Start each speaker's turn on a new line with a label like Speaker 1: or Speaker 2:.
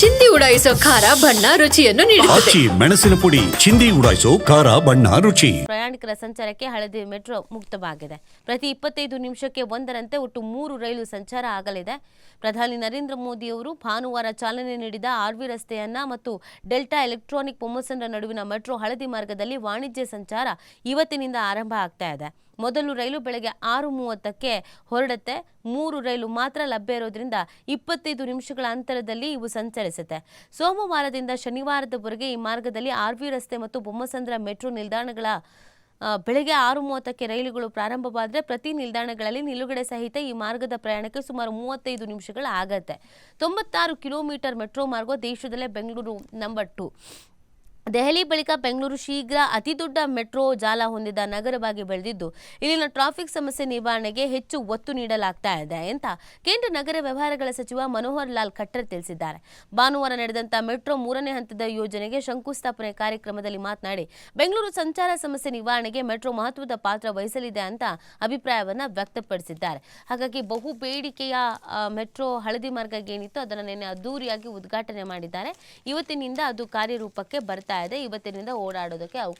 Speaker 1: ಚಿಂದಿ ಉಡಾಯಿಸೋ ಖಾರ ಬಣ್ಣ ರುಚಿಯನ್ನು ನೀಡುತ್ತದೆ.
Speaker 2: ಆಚಿ ಮೆಣಸಿನ ಪುಡಿ ಚಿಂದಿ ಉಡಾಯಿಸೋ ಖಾರ ಬಣ್ಣ ರುಚಿ.
Speaker 3: ಪ್ರಯಾಣಿಕರ ಸಂಚಾರಕ್ಕೆ ಹಳದಿ ಮೆಟ್ರೋ ಮುಕ್ತವಾಗಿದೆ. ಪ್ರತಿ ಇಪ್ಪತ್ತೈದು ನಿಮಿಷಕ್ಕೆ ಒಂದರಂತೆ ಒಟ್ಟು ಮೂರು ರೈಲು ಸಂಚಾರ ಆಗಲಿದೆ. ಪ್ರಧಾನಿ ನರೇಂದ್ರ ಮೋದಿ ಅವರು ಭಾನುವಾರ ಚಾಲನೆ ನೀಡಿದ ಆರ್ವಿ ರಸ್ತೆಯನ್ನ ಮತ್ತು ಡೆಲ್ಟಾ ಎಲೆಕ್ಟ್ರಾನಿಕ್ ಮೊಮ್ಮಸಂದ್ರ ನಡುವಿನ ಮೆಟ್ರೋ ಹಳದಿ ಮಾರ್ಗದಲ್ಲಿ ವಾಣಿಜ್ಯ ಸಂಚಾರ ಇವತ್ತಿನಿಂದ ಆರಂಭ ಆಗ್ತಾ ಇದೆ. ಮೊದಲು ರೈಲು ಬೆಳಗ್ಗೆ ಆರು ಮೂವತ್ತಕ್ಕೆ ಹೊರಡುತ್ತೆ. ಮೂರು ರೈಲು ಮಾತ್ರ ಲಭ್ಯ ಇರೋದ್ರಿಂದ ಇಪ್ಪತ್ತೈದು ನಿಮಿಷಗಳ ಅಂತರದಲ್ಲಿ ಇವು ಸಂಚರಿಸುತ್ತೆ. ಸೋಮವಾರದಿಂದ ಶನಿವಾರದವರೆಗೆ ಈ ಮಾರ್ಗದಲ್ಲಿ ಆರ್ವಿ ರಸ್ತೆ ಮತ್ತು ಬೊಮ್ಮಸಂದ್ರ ಮೆಟ್ರೋ ನಿಲ್ದಾಣಗಳ ಬೆಳಗ್ಗೆ ಆರು ಮೂವತ್ತಕ್ಕೆ ರೈಲುಗಳು ಪ್ರಾರಂಭವಾದರೆ ಪ್ರತಿ ನಿಲ್ದಾಣಗಳಲ್ಲಿ ನಿಲುಗಡೆ ಸಹಿತ ಈ ಮಾರ್ಗದ ಪ್ರಯಾಣಕ್ಕೆ ಸುಮಾರು ಮೂವತ್ತೈದು ನಿಮಿಷಗಳು ಆಗತ್ತೆ. ತೊಂಬತ್ತಾರು ಕಿಲೋಮೀಟರ್ ಮೆಟ್ರೋ ಮಾರ್ಗ ದೇಶದಲ್ಲೇ ಬೆಂಗಳೂರು ನಂಬರ್ ಟು. ದೆಹಲಿ ಬಳಿಕ ಬೆಂಗಳೂರು ಶೀಘ್ರ ಅತಿದೊಡ್ಡ ಮೆಟ್ರೋ ಜಾಲ ಹೊಂದಿದ ನಗರವಾಗಿ ಬೆಳೆದಿದ್ದು, ಇಲ್ಲಿನ ಟ್ರಾಫಿಕ್ ಸಮಸ್ಯೆ ನಿವಾರಣೆಗೆ ಹೆಚ್ಚು ಒತ್ತು ನೀಡಲಾಗ್ತಾ ಇದೆ ಅಂತ ಕೇಂದ್ರ ನಗರ ವ್ಯವಹಾರಗಳ ಸಚಿವ ಮನೋಹರ್ ಲಾಲ್ ಖಟ್ಟರ್ ತಿಳಿಸಿದ್ದಾರೆ. ಭಾನುವಾರ ನಡೆದಂತ ಮೆಟ್ರೋ ಮೂರನೇ ಹಂತದ ಯೋಜನೆಗೆ ಶಂಕುಸ್ಥಾಪನೆ ಕಾರ್ಯಕ್ರಮದಲ್ಲಿ ಮಾತನಾಡಿ, ಬೆಂಗಳೂರು ಸಂಚಾರ ಸಮಸ್ಯೆ ನಿವಾರಣೆಗೆ ಮೆಟ್ರೋ ಮಹತ್ವದ ಪಾತ್ರ ವಹಿಸಲಿದೆ ಅಂತ ಅಭಿಪ್ರಾಯವನ್ನು ವ್ಯಕ್ತಪಡಿಸಿದ್ದಾರೆ. ಹಾಗಾಗಿ ಬಹು ಬೇಡಿಕೆಯ ಮೆಟ್ರೋ ಹಳದಿ ಮಾರ್ಗ ಏನಿತ್ತು ಅದನ್ನು ನಿನ್ನೆ ಅದ್ದೂರಿಯಾಗಿ ಉದ್ಘಾಟನೆ ಮಾಡಿದ್ದಾರೆ. ಇವತ್ತಿನಿಂದ ಅದು ಕಾರ್ಯರೂಪಕ್ಕೆ ಬರ್ತಾ ಇದೆ ಇವತ್ತಿನಿಂದ ಓಡಾಡೋದಕ್ಕೆ ಅವಕಾಶ